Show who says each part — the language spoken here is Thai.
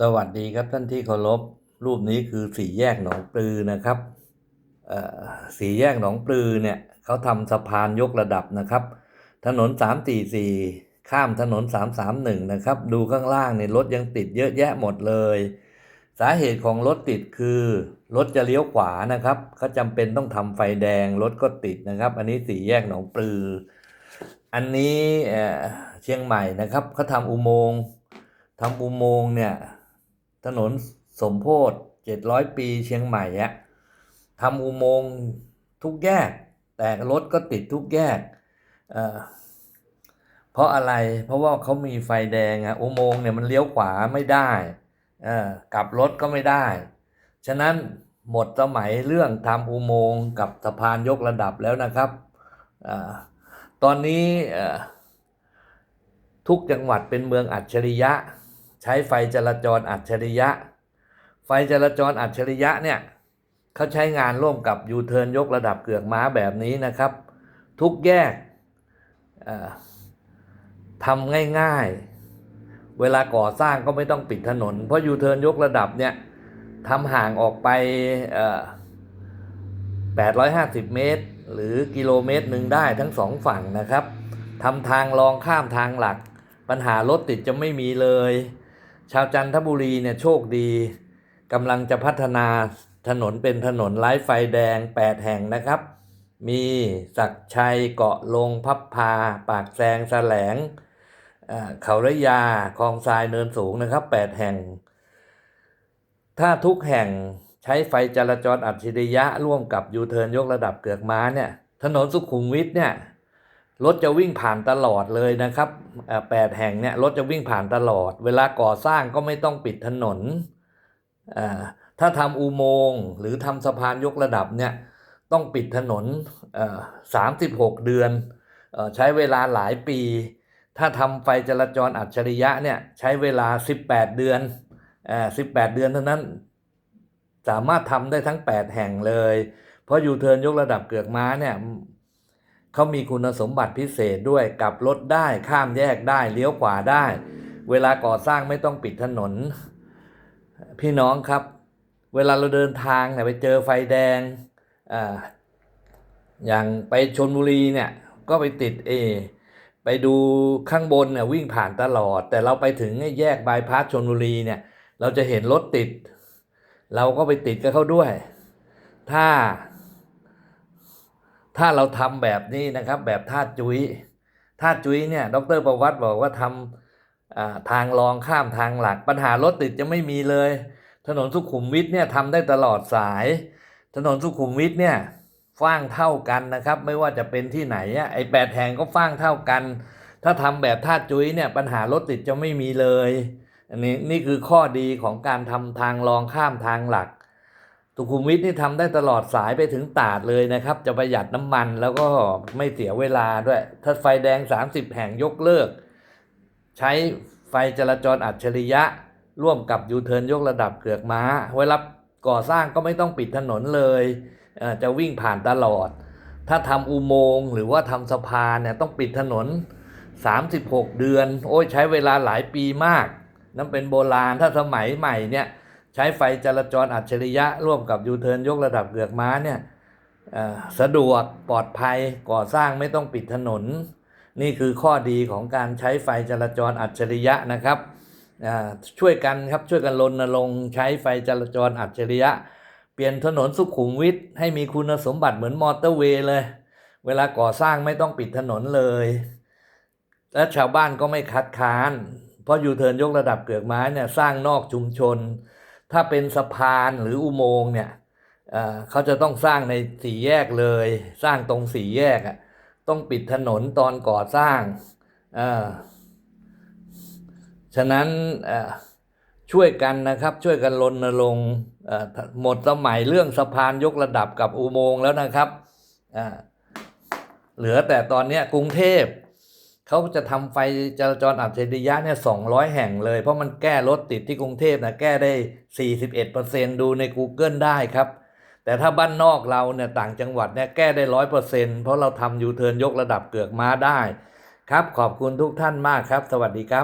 Speaker 1: สวัสดีครับท่านที่เคารพรูปนี้คือสี่แยกหนองปลือนะครับสี่แยกหนองปลือเนี่ยเขาทำสะพานยกระดับนะครับ ถนน 344 ข้ามถนน 331 นะครับ ดูข้างล่างเนี่ยรถยังติดเยอะแยะหมดเลย สาเหตุของรถติดคือรถจะเลี้ยวขวานะครับเขาจำเป็นต้องทำไฟแดงรถก็ติดนะครับ อันนี้สี่แยกหนองปลือ อันนี้เอ่อเชียงใหม่นะครับเขาทำอุโมงค์ทำอุโมงค์เนี่ย ถนนสมโพธิเจ็ดร้อยปีเชียงใหม่อะทำอุโมงค์ทุกแยก แต่รถก็ติดทุกแยกเเพราะอะไรเพราะว่าเขามีไฟแดงอะอุโมงค์เนี่ยมันเลี้ยวขวาไม่ได้กลับรถก็ไม่ได้ ฉะนั้นหมดสมัยเรื่องทำอุโมงค์กับสะพานยกระดับแล้วนะครับอตอนนี้ทุกจังหวัดเป็นเมืองอัจฉริยะ ใช้ไฟจราจรอัจฉริยะ ไฟจราจรอัจฉริยะเนี่ยเขาใช้งานร่วมกับยูเทิร์นยกระดับเกือกม้าแบบนี้นะครับ ทุกแยกทำง่ายๆ เวลาก่อสร้างก็ไม่ต้องปิดถนน เพราะยูเทิร์นยกระดับเนี่ยทำห่างออกไป 850 เมตร หรือกิโลเมตรหนึ่งได้ทั้งสองฝั่งนะครับทำทางรองข้ามทางหลัก ปัญหารถติดจะไม่มีเลย ชาวจันทบุรีเนี่ยโชคดีกำลังจะพัฒนาถนนเป็นถนนไร้ไฟแดง 8 แห่งนะครับ มีศักชัยเกาะลงพับพา ปากแซงแสลงอ่อเขาระยาคลองทรายเนินสูงนะครับ 8 แห่ง ถ้าทุกแห่งใช้ไฟจราจรอัจฉริยะร่วมกับยูเทิร์นยกระดับเกือกม้าเนี่ย ถนนสุขุมวิทเนี่ย รถจะวิ่งผ่านตลอดเลยนะครับแปดแห่งเนี่ยรถจะวิ่งผ่านตลอด เวลาก่อสร้างก็ไม่ต้องปิดถนน ถ้าทำอุโมงค์หรือทำสะพานยกระดับเนี่ยต้องปิดถนนสามสิบหกเดือนอใช้เวลาหลายปี ถ้าทำไฟจราจรอัจฉริยะเนี่ยใช้เวลา 18 เดือนอ่า18 เดือนเท่านั้น สามารถทำได้ทั้ง 8 แห่งเลย เพราะยูเทิร์นยกระดับเกือกม้าเนี่ย เขามีคุณสมบัติพิเศษด้วยกลับรถได้ข้ามแยกได้เลี้ยวขวาได้ เวลาก่อสร้างไม่ต้องปิดถนน พี่น้องครับ เวลาเราเดินทางเนี่ยไปเจอไฟแดงอ่าอย่างไปชนบุรีเนี่ยก็ไปติดเอไปดูข้างบนเนี่ยวิ่งผ่านตลอด แต่เราไปถึงแยกบายพาสชนบุรีเนี่ยเราจะเห็นรถติด เราก็ไปติดกับเขาด้วย ถ้า ถ้าเราทำแบบนี้นะครับ แบบท่าจุ้ยท่าจุ้ยเนี่ย ดรประวัติบอกว่าทำอ่าทางรองข้ามทางหลัก ปัญหารถติดจะไม่มีเลย ถนนสุขุมวิทเนี่ยทำได้ตลอดสาย ถนนสุขุมวิทเนี่ยฟ้างเท่ากันนะครับ ไม่ว่าจะเป็นที่ไหนอไอแปดแห่งก็ฟ้างเท่ากัน ถ้าทำแบบท่าจุ้ยเนี่ยปัญหารถติดจะไม่มีเลยอันนี้นี่คือข้อดีของการทำทางรองข้ามทางหลัก สุขุมวิทนี่ทำได้ตลอดสายไปถึงตาดเลยนะครับ จะประหยัดน้ำมันแล้วก็ไม่เสียเวลาด้วย ถ้าไฟแดง 30 แห่งยกเลิก ใช้ไฟจราจรอัจฉริยะ ร่วมกับยูเทิร์นยกระดับเกือกม้า เวลาก่อสร้างก็ไม่ต้องปิดถนนเลยอ่อจะวิ่งผ่านตลอด ถ้าทำอุโมงค์หรือว่าทำสะพานเนี่ยต้องปิดถนน 36 เดือน โอ้ยใช้เวลาหลายปีมากนั่นเป็นโบราณถ้าสมัยใหม่เนี่ย ใช้ไฟจราจรอัจฉริยะร่วมกับยูเทิร์นยกระดับเกือกม้าเนี่ยสะดวกปลอดภัยก่อสร้างไม่ต้องปิดถนน นี่คือข้อดีของการใช้ไฟจราจรอัจฉริยะนะครับช่วยกันครับช่วยกันรณรงค์ใช้ไฟจราจรอัจฉริยะ เปลี่ยนถนนสุขุมวิทให้มีคุณสมบัติเหมือนมอเตอร์เวย์เลย เวลาก่อสร้างไม่ต้องปิดถนนเลย และชาวบ้านก็ไม่คัดค้าน เพราะยูเทิร์นยกระดับเกือกไม้เนี่ยสร้างนอกชุมชน ถ้าเป็นสะพานหรืออุโมงค์เนี่ยเขาจะต้องสร้างในสี่แยกเลย สร้างตรงสี่แยกอะต้องปิดถนนตอนก่อสร้างอ่อฉะนั้นอ่อช่วยกันนะครับช่วยกันรณรงค์อ่อหมดสมัยเรื่องสะพานยกระดับกับอุโมงค์แล้วนะครับอ่าเหลือแต่ตอนนี้กรุงเทพ เขาจะทำไฟจราจรอัจฉริยะเนี่ยสองร้อยแห่งเลย เพราะมันแก้รถติดที่กรุงเทพนะแก้ได้สี่สิบเอ็ดเปอร์เซ็นดูใน Google ได้ครับ แต่ถ้าบ้านนอกเราเนี่ยต่างจังหวัดเนี่ยแก้ได้ร้อยเปอร์เซ็นเพราะเราทำยูเทิร์นยกระดับเกือกม้าได้ ครับขอบคุณทุกท่านมากครับ สวัสดีครับ